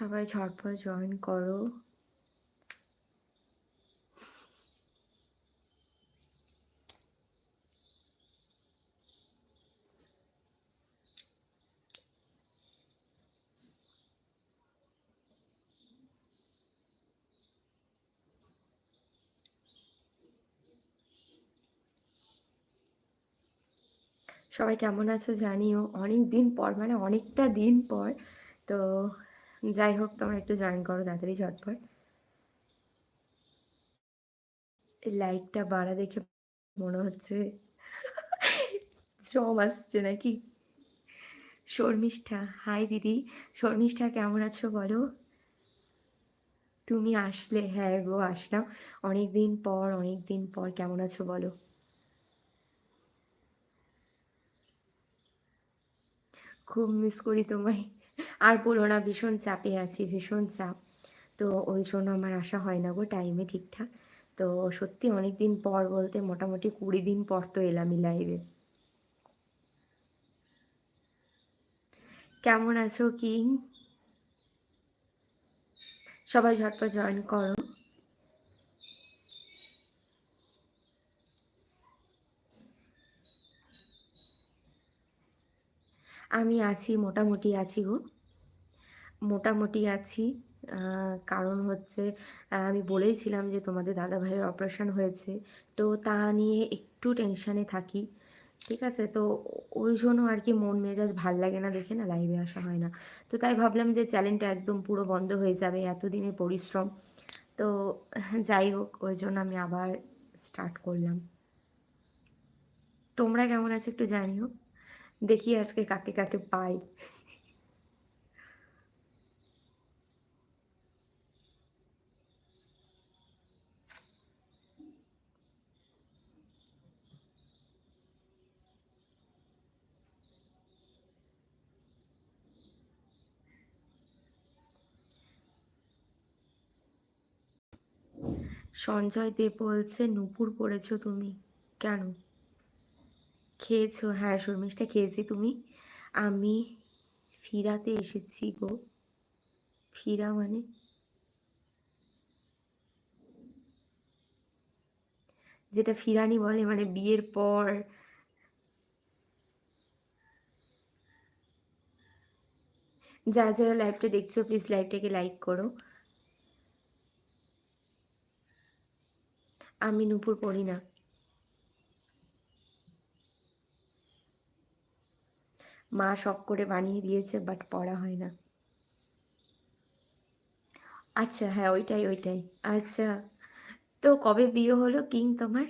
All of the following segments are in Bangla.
সবাই ঝটপট জয়েন করো। সবাই কেমন আছো জানিও, অনেক দিন পর মানে অনেকটা দিন পর। তো যাই হোক, তোমরা একটু জয়েন করো তাড়াতাড়ি, ঝটপট। লাইকটা বাড়া দেখে মনে হচ্ছে জম আসছে নাকি? শর্মিষ্ঠা হাই দিদি। শর্মিষ্ঠা, কেমন আছো বলো? তুমি আসলে হ্যাঁ গো, আসলাম। অনেক দিন পর অনেক দিন পর, কেমন আছো বলো? খুব মিস করি তোমায়। আর বলো না, ভীষণ চাপে আছি, ভীষণ চাপ। তো ওই জন্য আমার আসা হয় না গো টাইমে ঠিকঠাক। তো সত্যি অনেক দিন পর বলতে মোটামুটি কুড়ি দিন পর তো এলামই লাইভে কেমন আছো, কি? সবাই ঝটপট জয়েন করো। আমি আছি, মোটামুটি আছি গো। মোটামুটি আছি কারণ হচ্ছে আমি বলেইছিলাম যে তোমাদের দাদা ভাইয়ের অপারেশন হয়েছে, তো তা নিয়ে একটু টেনশানে থাকি, ঠিক আছে? তো ওই জন্য আর কি মন মেজাজ ভালো লাগে না দেখে না লাইভে আসা হয় না। তো তাই ভাবলাম যে চ্যানেলটা একদম পুরো বন্ধ হয়ে যাবে, এতদিনের পরিশ্রম। তো যাই হোক, ওই জন্য আমি আবার স্টার্ট করলাম। তোমরা কেমন আছো একটু জানিও। দেখি আজকে কাকে কাকে পাই। সঞ্জয় দেব বলছে নুপুর পড়েছো তুমি? কেন? খেয়েছো? হ্যাঁ শর্মিষ্ঠা খেয়েছি। তুমি? আমি ফিরাতে এসেছি গো। ফিরা মানে? যেটা ফিরানি বলে মানে বিয়ের পর। যারা যারা লাইভটা দেখছ প্লিজ লাইভটাকে লাইক করো। আমি নুপুর পড়ি না। মা শখ করে বানিয়ে দিয়েছে বাট পড়া হয় না। আচ্ছা হ্যাঁ ওইটাই ওইটাই। আচ্ছা তো কবে বিয়ে হলো কিং তোমার?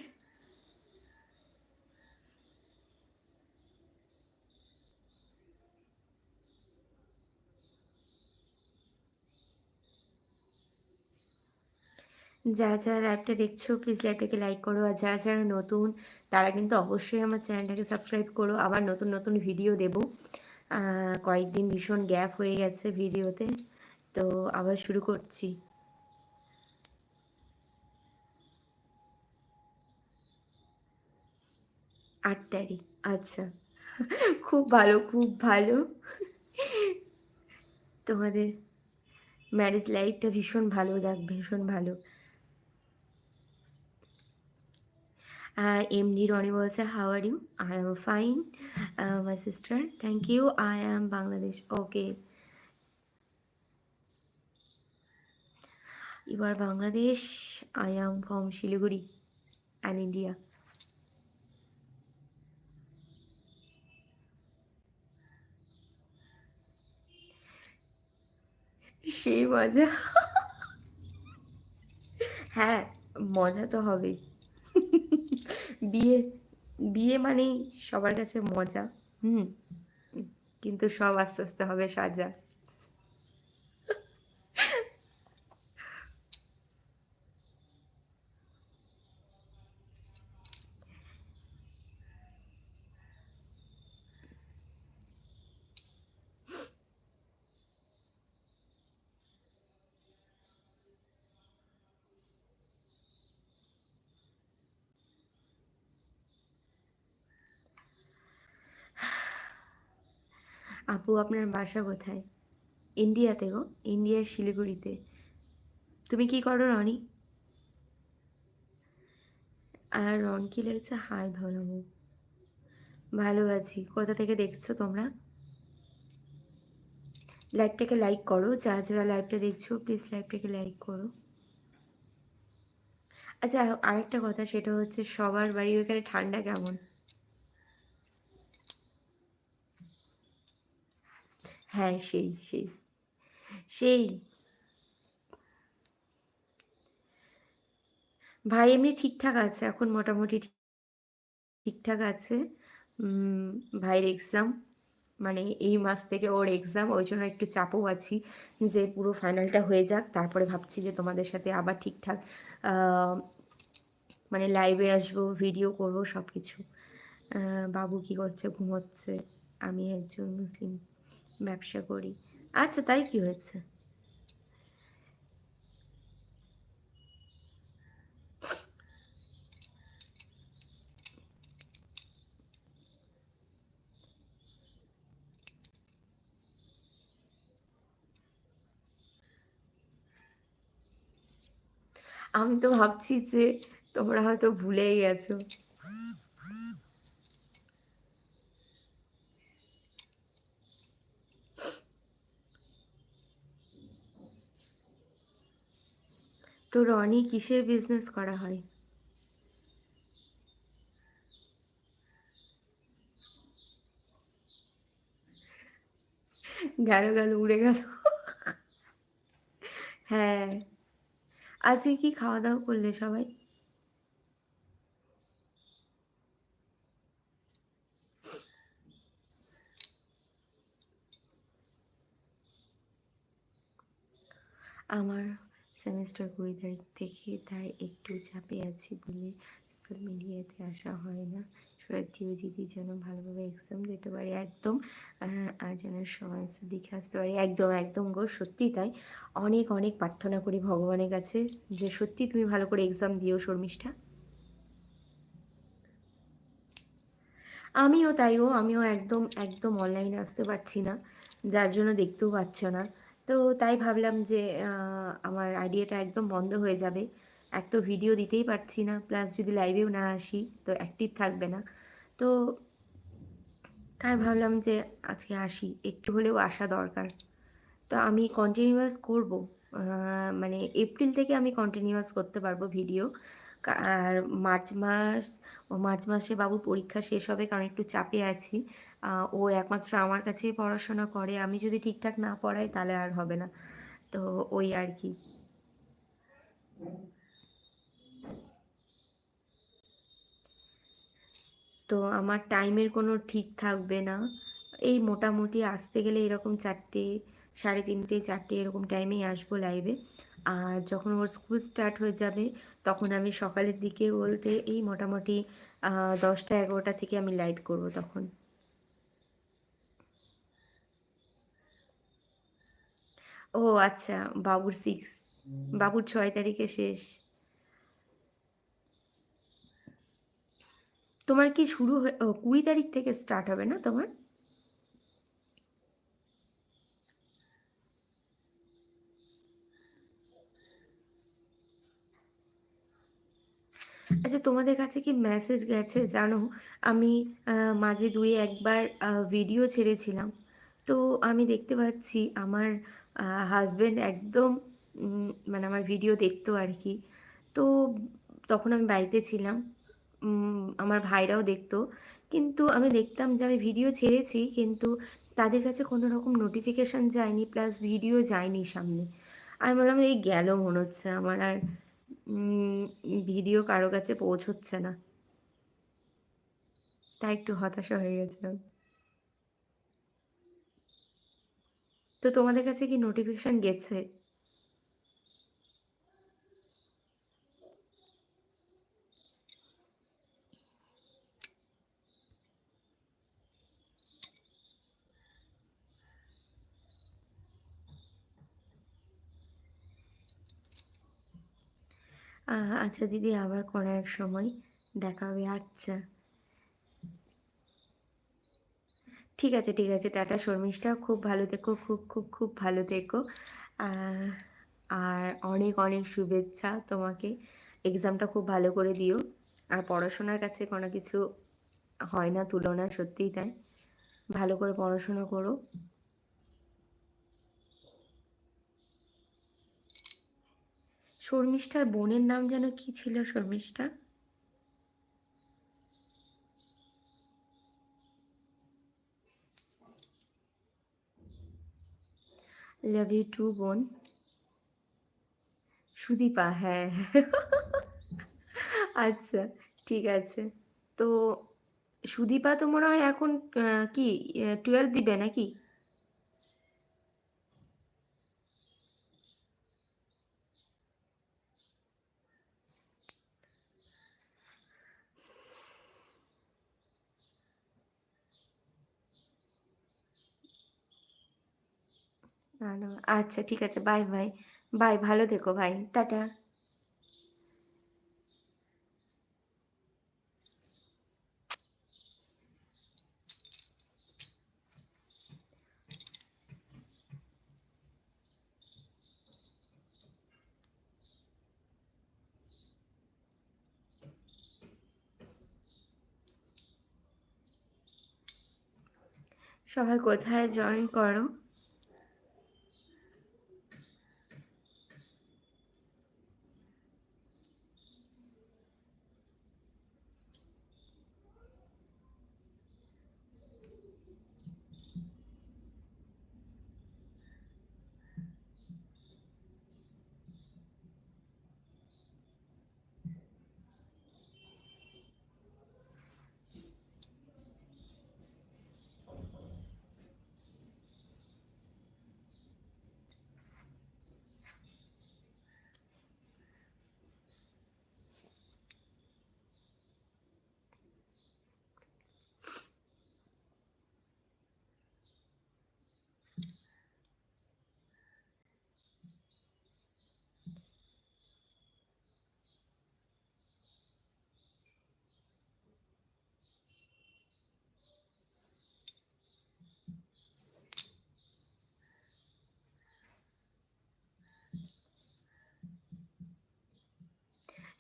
যারা যারা লাইভটা দেখছ প্লিজ লাইভটাকে লাইক করো। আর যারা যারা নতুন, তারা কিন্তু অবশ্যই আমার চ্যানেলটাকে সাবস্ক্রাইব করো। আবার নতুন নতুন ভিডিও দেব। কয়েকদিন ভীষণ গ্যাপ হয়ে গেছে ভিডিওতে তো। আবার শুরু করছি। আট তারিখ। আচ্ছা। খুব ভালো খুব ভালো। তোমাদের ম্যারেজ লাইফটা ভীষণ ভালো যাক ভীষণ ভালো। আর এমনি রনি বলছে how are you I am fine my sister thank you I am Bangladesh okay এবার Bangladesh I am from Siliguri and India সেই মজা হ্যাঁ মজা তো হবেই। বিয়ে বিয়ে মানেই সবার কাছে মজা। হুম। কিন্তু সব আস্তে আস্তে হবে সাজা। আপু, আপনার বাসা কোথায়? ইন্ডিয়াতে গো, ইন্ডিয়ার শিলিগুড়িতে। তুমি কি করো, রনি? আর রন কি লেগেছে হাই ধরাবো। ভালো আছি। কোথা থেকে দেখছ তোমরা? লাইভটাকে লাইক করো। যা যারা লাইভটা দেখছ, প্লিজ লাইভটাকে লাইক করো। আচ্ছা আরেকটা কথা, সেটা হচ্ছে সবার বাড়ির ওখানে ঠান্ডা কেমন? হ্যাঁ সেই সেই সেই। ভাই এমনি ঠিকঠাক আছে, এখন মোটামুটি ঠিকঠাক আছে। ভাইয়ের এক্সাম মানে এই মাস থেকে ওর এক্সাম ওই জন্য একটু চাপও আছি যে পুরো ফাইনালটা হয়ে যাক, তারপরে ভাবছি যে তোমাদের সাথে আবার ঠিকঠাক মানে লাইভে আসব ভিডিও করব সব কিছু বাবু কি করছে, ঘুমোচ্ছে? আমি একজন মুসলিম। ব্যবসা করি। আচ্ছা তাই কি হয়েছে? আমি তো ভাবছি যে তোমরা হয়তো ভুলেই গেছো। রনি কিসের বিজনেস করা হয়? গেল গেল, উড়ে গেল। হ্যাঁ। আজকে কি খাওয়া দাওয়া করলে সবাই? আমার সেমিস্টার কুড়ি তারিখ থেকে তাই একটু চাপে আছি বলে সোশ্যাল মিডিয়াতে আসা হয় না। সত্যিও দিদি যেন ভালোভাবে এক্সাম দিতে পারি। একদম আর যেন সময় দেখে আসতে পারি। একদম একদম গো, সত্যি তাই। অনেক অনেক প্রার্থনা করি ভগবানের কাছে যে সত্যি তুমি ভালো করে এক্সাম দিও শর্মিষ্ঠা। আমিও তাই ও আমিও একদম একদম অনলাইনে আসতে পারছি না। যার জন্য দেখতেও পাচ্ছ না। তো তাই ভাবলাম যে আমার আইডিয়াটা একদম বন্ধ হয়ে যাবে। এক তো ভিডিও দিতেই পারছি না, প্লাস যদি লাইভেও না আসি, তো অ্যাক্টিভ থাকবে না। তো তাই ভাবলাম যে, আজকে আসি, একটু হলেও আসা দরকার। তো আমি কন্টিনিউয়াস করব মানে এপ্রিল থেকে আমি কন্টিনিউয়াস করতে পারব ভিডিও। আর মার্চ মাস, ও মার্চ মাসে বাবুর পরীক্ষা শেষ হবে, কারণ একটু চাপে আছি। ও একমাত্র আমার কাছেই পড়াশোনা করে। আমি যদি ঠিকঠাক না পড়াই তাহলে আর হবে না। তো ওই আর কি। তো আমার টাইমের কোনো ঠিক থাকবে না। এই মোটামুটি আসতে গেলে এরকম চারটে, সাড়ে তিনটে, চারটে এরকম টাইমেই আসব লাইভে আর যখন ওর স্কুল স্টার্ট হয়ে যাবে, তখন আমি সকালের দিকে বলতে এই মোটামুটি দশটা এগারোটা থেকে আমি লাইভ করব তখন। ও আচ্ছা বাবুর সিক্স বাবুর ছয় তারিখে শেষ। তোমার কি শুরু হয়ে কুড়ি তারিখ থেকে স্টার্ট হবে না তোমার? আচ্ছা তোমাদের কাছে কি মেসেজ গেছে? জানো, আমি মাঝে দুই একবার ভিডিও ছেড়েছিলাম। তো আমি দেখতে পাচ্ছি আমার হাজব্যান্ড একদম মানে আমার ভিডিও দেখতো আর কি। তো তখন আমি বাড়িতে ছিলাম আমার ভাইরাও দেখতো। কিন্তু আমি দেখতাম যে আমি ভিডিও ছেড়েছি, কিন্তু তাদের কাছে কোনো রকম নোটিফিকেশান যায়নি প্লাস ভিডিও যায়নি সামনে। আমি বললাম, এই গেল মনে হচ্ছে আমার আর ভিডিও কারও কাছে পৌঁছচ্ছে না। তাই একটু হতাশা হয়ে গেছিলাম। তো তোমাদের কাছে কি নোটিফিকেশান গেছে? আচ্ছা দিদি, আবার কোনো এক সময় দেখা হবে আচ্ছা। ঠিক আছে ঠিক আছে, টাটা শর্মিষ্ঠা। খুব ভালো থেকো, খুব খুব খুব ভালো থেকো। আর অনেক অনেক শুভেচ্ছা তোমাকে। এক্সামটা খুব ভালো করে দিও। আর পড়াশোনার কাছে কোনো কিছু হয় না, তুলনা সত্যিই তাই। ভালো করে পড়াশোনা করো। শর্মিষ্ঠার বোনের নাম যেন কি ছিল, শর্মিষ্ঠা? লাভ ইউ টু বোন সুদীপা হ্যাঁ আচ্ছা ঠিক আছে তো সুদীপা তো মনে হয় এখন কি টুয়েলভ দিবে নাকি আচ্ছা ঠিক আছে। Bye bye. বাই ভালো থেকো ভাই টাটা। সবাই কোথায় জয়েন করো?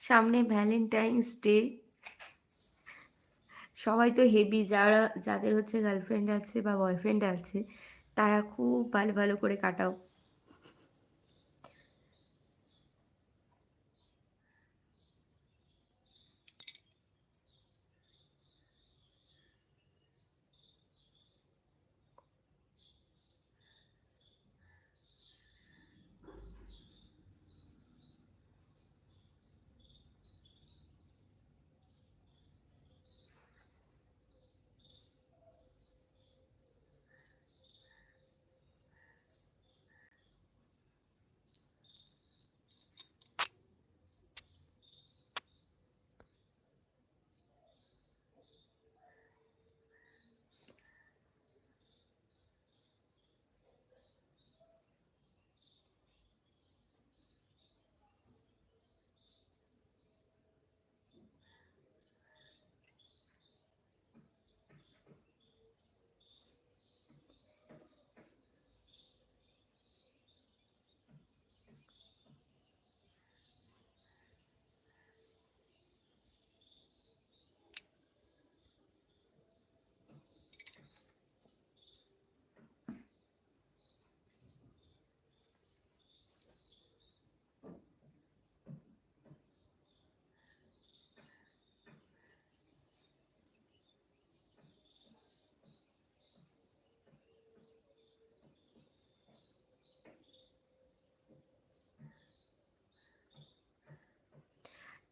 সামনে ভ্যালেন্টাইন্স ডে সবাই তো হেভি যারা, যাদের হচ্ছে গার্লফ্রেন্ড আছে বা বয়ফ্রেন্ড আছে, তারা খুব ভালো ভালো করে কাটাও।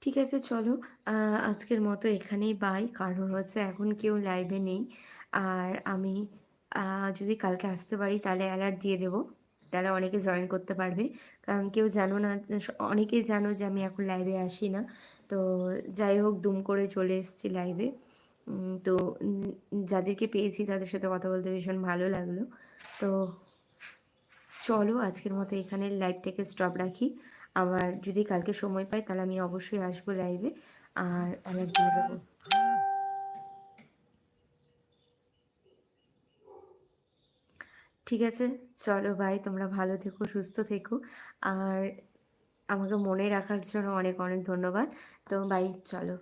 ঠিক আছে, চলো। আজকের মতো এখানেই বাই কারণ হচ্ছে এখন কেউ লাইভে নেই। আর আমি যদি কালকে আসতে পারি তাহলে অ্যালার্ট দিয়ে দেবো। তাহলে অনেকে জয়েন করতে পারবে। কারণ কেউ জানো না, অনেকেই জানো যে আমি এখন লাইভে আসি না। তো যাই হোক, দুম করে চলে এসেছি লাইভে তো যাদেরকে পেয়েছি তাদের সাথে কথা বলতে ভীষণ ভালো লাগল। তো চলো, আজকের মতো এখানে লাইভটাকে স্টপ রাখি। আমার যদি কালকে সময় পাই, তাহলে আমি অবশ্যই আসব লাইভে আর আমার দিয়ে দেবো ঠিক আছে? চলো ভাই তোমরা ভালো থেকো, সুস্থ থেকো। আর আমাকে মনে রাখার জন্য অনেক অনেক ধন্যবাদ। তো ভাই চলো।